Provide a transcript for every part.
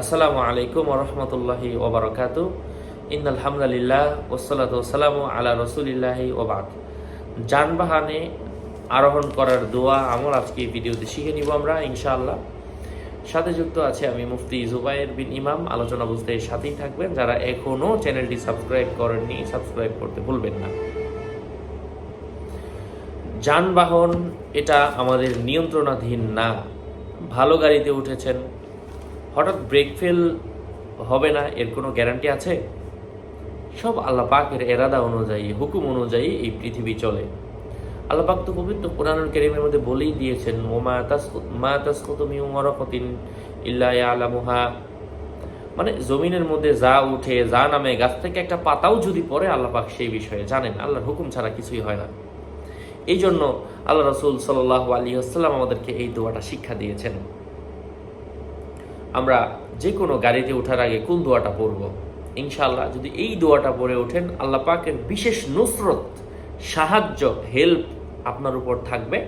আসসালামু আলাইকুম ওরহমতুল্লাহি ওবরাকাতু ইন আলহামদুলিল্লাহ ওসালাত ওসালামু আলা রসুলিল্লাহি ওবাদ যানবাহনে আরোহণ করার দোয়া আমল আজকে ভিডিওতে শিখে নিব আমরা, ইনশাআল্লাহ। সাথে যুক্ত আছে আমি মুফতি জুবাইর বিন ইমাম, আলোচনা বুঝতে সাথেই থাকবেন। যারা এখনও চ্যানেলটি সাবস্ক্রাইব করেননি, সাবস্ক্রাইব করতে ভুলবেন না। যানবাহন এটা আমাদের নিয়ন্ত্রণাধীন না। ভালো গাড়িতে উঠেছেন হঠাৎ ব্রেক ফেল হবে না, এর কোনো গ্যারান্টি আছে? সব আল্লাহ পাকের এরাদা অনুযায়ী, হুকুম অনুযায়ী এই পৃথিবী চলে। আল্লাহ পাক তো পবিত্র কোরআনুল কারীমের মধ্যে বলেই দিয়েছেন, ওমা তাসকুত মা তাসকুতু ওয়ারাকাতিন ইল্লা ইয়ালামুহা। মানে জমিনের মধ্যে যা উঠে, যা নামে, গাছ থেকে একটা পাতাও যদি পড়ে, আল্লাহ পাক সেই বিষয়ে জানেন, আল্লাহর হুকুম ছাড়া কিছুই হয় না। এই জন্য আল্লাহ রসুল সাল্লাহ আলী আসসালাম আমাদেরকে এই দোয়াটা শিক্ষা দিয়েছেন। আমরা যে কোনো গাড়িতে ওঠার আগে কোন দোয়াটা পড়ব? ইনশাল্লাহ যদি এই দোয়াটা পড়ে ওঠেন, আল্লাহ পাকের বিশেষ নুসরত, সাহায্য, হেল্প আপনার উপর থাকবে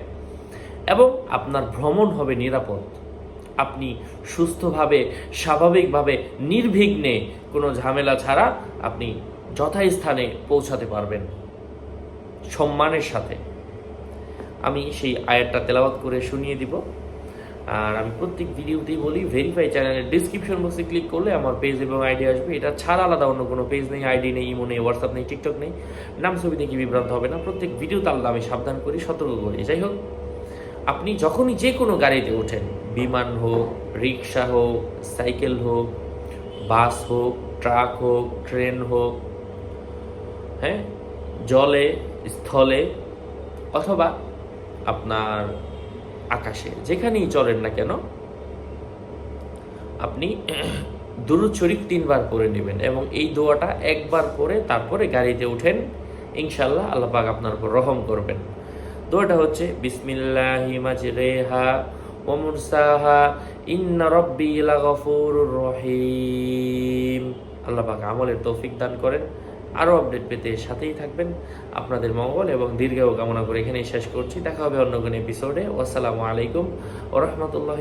এবং আপনার ভ্রমণ হবে নিরাপদ। আপনি সুস্থভাবে, স্বাভাবিকভাবে, নির্বিঘ্নে কোনো ঝামেলা ছাড়া আপনি যথাস্থানে পৌঁছাতে পারবেন সম্মানের সাথে। আমি সেই আয়াতটা তেলাওয়াত করে শুনিয়ে দিব। আর আমি প্রত্যেক ভিডিওতেই বলি ভেরিফাই চ্যানেলের ডিসক্রিপশন বক্সে ক্লিক করলে আমার পেজ এবং আইডি আসবে। এটা ছাড়া আলাদা অন্য কোনো পেজ নেই আইডি নেই ইমো নেই হোয়াটসঅ্যাপ নেই টিকটক নেই। নাম ছবি দেখে বিভ্রান্ত হবে না। প্রত্যেক ভিডিওতে আলাদা আমি সাবধান করি, সতর্ক করি। যাই হোক, আপনি যখনই যে কোনো গাড়িতে ওঠেন, বিমান হোক, রিক্সা হোক, সাইকেল হোক, বাস হোক, ট্রাক হোক, ট্রেন হোক হ্যাঁ জলে, স্থলে অথবা আপনার আকাশে, যেখানেই চলেন না কেন, আপনি দুরুদ শরীফ তিনবার করে নেবেন এবং এই দোয়াটা একবার করে তারপরে গাড়িতে উঠেন ইনশাল্লাহ আল্লাহ পাক আপনার উপর রহম করবেন। দোয়াটা হচ্ছে, বিসমিল্লাহি মাজরেহা ওয়া মুরসাহা, ইন্না রহিম। আমলের তৌফিক দান করেন। আরও আপডেট পেতে সাথেই থাকবেন। আপনাদের মঙ্গল এবং দীর্ঘায়ু কামনা করে এখানেই শেষ করছি। দেখা হবে অন্য কোনো এপিসোডে আসসালামু আলাইকুম ও রহমতুল্লাহ